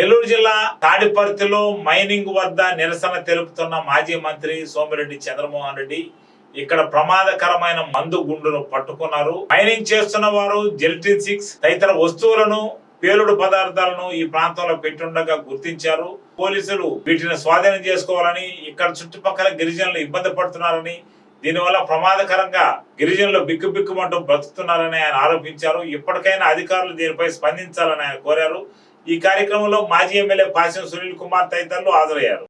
నెల్లూరు జిల్లా తాడిపర్తిలో మైనింగ్ వద్ద నిరసన తెలుపుతున్న మాజీ మంత్రి సోమిరెడ్డి చంద్రమోహన్ రెడ్డి ఇక్కడ ప్రమాదకరమైన మందు గుండును పట్టుకున్నారు. మైనింగ్ చేస్తున్న వారు జెల్టిన్ సిక్స్ తదితర వస్తువులను పేలుడు పదార్థాలను ఈ ప్రాంతంలో పెట్టుండగా గుర్తించారు. పోలీసులు వీటిని స్వాధీనం చేసుకోవాలని ఇక్కడ చుట్టుపక్కల గిరిజనులు ఇబ్బంది పడుతున్నారని దీనివల్ల ప్రమాదకరంగా గిరిజనులు బిక్కుబిక్కుమంటూ బ్రతుకుతున్నారని ఆయన ఆరోపించారు. ఇప్పటికైనా అధికారులు దీనిపై స్పందించాలని ఆయన కోరారు. ఈ కార్యక్రమంలో మాజీ ఎమ్మెల్యే భాష్యం సునీల్ కుమార్ తదితరులు హాజరయ్యారు.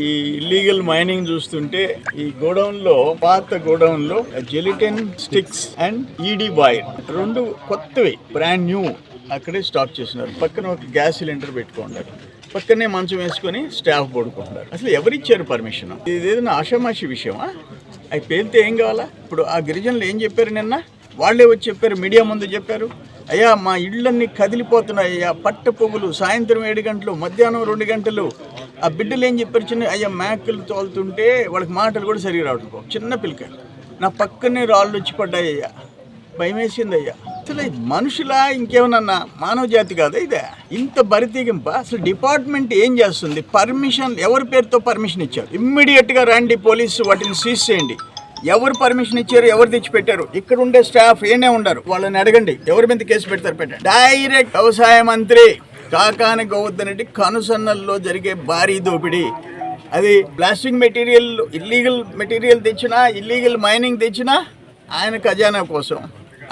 ఈ ఇల్లీగల్ మైనింగ్ చూస్తుంటే ఈ గోడౌన్లో పాత గోడౌన్లో gelatin sticks and ED wire రెండు కొత్తవి బ్రాండ్ న్యూ అక్కడే స్టాప్ చేసినారు. పక్కన ఒక గ్యాస్ సిలిండర్ పెట్టుకోండి పక్కనే మంచం వేసుకొని స్టాఫ్ పడుకుంటున్నారు. అసలు ఎవరిచ్చారు పర్మిషన్ ఇది ఏదైనా ఆషామాషి విషయమా? అవి పేలితే ఏం కావాలా? ఇప్పుడు ఆ గిరిజనులు ఏం చెప్పారు నిన్న? వాళ్ళే వచ్చి చెప్పారు మీడియా ముందు చెప్పారు. అయ్యా మా ఇళ్ళన్నీ కదిలిపోతున్నాయి. అయ్యా పట్ట పొగులు సాయంత్రం ఏడు గంటలు మధ్యాహ్నం రెండు గంటలు. ఆ బిడ్డలు ఏం చెప్పారు చిన్న అయ్యా మేకలు తోలుతుంటే వాళ్ళకి మాటలు కూడా సరిగా రావట్లేదు. చిన్న పిల్లక నా పక్కనే రాళ్ళు వచ్చి పడ్డాయి అయ్యా. భయమేసింది అయ్యా. అసలు మనుషులా ఇంకేమన్నా మానవ జాతి కాదా ఇదే? ఇంత బరితీగింప? అసలు డిపార్ట్మెంట్ ఏం చేస్తుంది? పర్మిషన్ ఎవరి పేరుతో పర్మిషన్ ఇచ్చారు? ఇమ్మీడియట్గా రండి పోలీసు వాటిని సీజ్ చేయండి. ఎవరు పర్మిషన్ ఇచ్చారు ఎవరు తెచ్చి పెట్టారు ఇక్కడ ఉండే స్టాఫ్ ఏనే ఉండరు. వాళ్ళని అడగండి. ఎవరి మీద కేసు పెడతారు పెట్టండి. డైరెక్ట్ వ్యవసాయ మంత్రి కాకాని గోవర్ధన్ రెడ్డి కనుసన్నల్లో జరిగే భారీ దోపిడీ. అది ప్లాస్టిక్ మెటీరియల్ ఇల్లీగల్ మెటీరియల్ తెచ్చినా ఇల్లీగల్ మైనింగ్ తెచ్చినా ఆయన ఖజానా కోసం.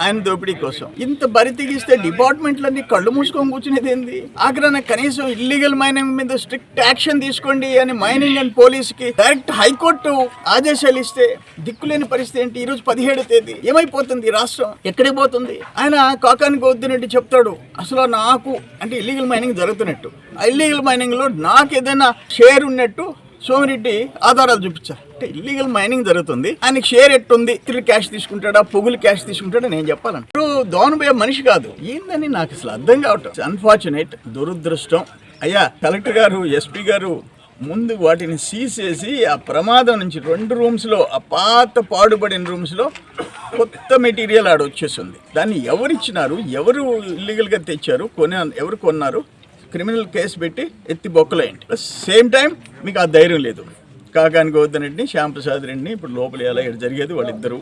ఆయన దోపిడీ కోసం. ఇంత బరి తెగిస్తే డిపార్ట్మెంట్లన్నీ కళ్ళు మూసుకొని కూర్చునేది ఏంది? ఆగ్రహణ కనీసం ఇల్లీగల్ మైనింగ్ మీద స్ట్రిక్ట్ యాక్షన్ తీసుకోండి అని మైనింగ్ అండ్ పోలీస్కి డైరెక్ట్ హైకోర్టు ఆదేశాలు ఇస్తే దిక్కులేని పరిస్థితి ఏంటి? ఈరోజు పదిహేడు తేదీ. ఏమైపోతుంది రాష్ట్రం? ఎక్కడికి పోతుంది? ఆయన కాకానికి గోద్దినట్టు చెప్తాడు. అసలు నాకు అంటే ఇల్లీగల్ మైనింగ్ జరుగుతున్నట్టు. ఆ ఇల్లీగల్ మైనింగ్లో నాకు ఏదైనా షేర్ ఉన్నట్టు సోమిరెడ్డి ఆధారాలు చూపించారు. అంటే ఇల్లీగల్ మైనింగ్ జరుగుతుంది. ఆయనకి షేర్ ఎట్టుంది? ఇతరులు క్యాష్ తీసుకుంటాడా? పొగులు క్యాష్ తీసుకుంటాడా? నేను చెప్పాలంటే ఇప్పుడు దోనబోయే మనిషి కాదు. ఏందని నాకు అసలు అర్థం కావటం అన్ఫార్చునేట్ దురదృష్టం. అయ్యా కలెక్టర్ గారు ఎస్పీ గారు ముందు వాటిని సీసేసి ఆ ప్రమాదం నుంచి రెండు రూమ్స్లో ఆ పాత పాడుబడిన రూమ్స్లో కొత్త మెటీరియల్ ఆడ వచ్చేసింది. దాన్ని ఎవరిచ్చినారు ఎవరు ఇల్లీగల్గా తెచ్చారు? కొని ఎవరు కొన్నారు? క్రిమినల్ కేసు పెట్టి ఎత్తి బొక్కలేయండి సేమ్ టైం మీకు ఆ ధైర్యం లేదు. కాకాని గోవర్ధన్ రెడ్డిని శ్యాంప్రసాద్ రెడ్డిని ఇప్పుడు లోపల ఎలా ఇక్కడ జరిగేది వాళ్ళిద్దరూ.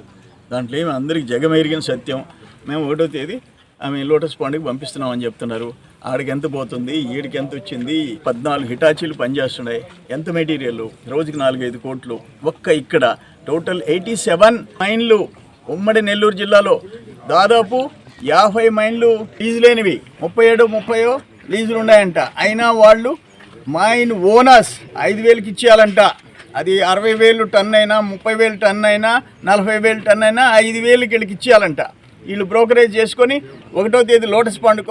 దాంట్లో ఏమి అందరికి జగమెరిగిన సత్యం. మేము ఒకటో తేదీ ఆమె లోటస్ పాండ్కి పంపిస్తున్నామని చెప్తున్నారు. ఆడికి ఎంత పోతుంది ఈడికి ఎంత వచ్చింది పద్నాలుగు హిటాచీలు పనిచేస్తున్నాయి. ఎంత మెటీరియల్? రోజుకి నాలుగైదు కోట్లు. ఒక్క ఇక్కడ. టోటల్ ఎయిటీ సెవెన్ మైన్లు ఉమ్మడి నెల్లూరు జిల్లాలో. దాదాపు యాభై మైన్లు లీజు లేనివి ముప్పై ఏడు ముప్పయో లీజులు ఉన్నాయంట అయినా వాళ్ళు మైన్ ఓనర్స్ ఐదు వేలకి ఇచ్చేయాలంట. అది అరవై వేలు టన్ అయినా ముప్పై వేలు టన్ అయినా నలభై వేలు టన్ అయినా ఐదు వేలకి వీళ్ళకి ఇచ్చేయాలంట. వీళ్ళు బ్రోకరేజ్ చేసుకొని ఒకటో తేదీ లోటస్ పండుగ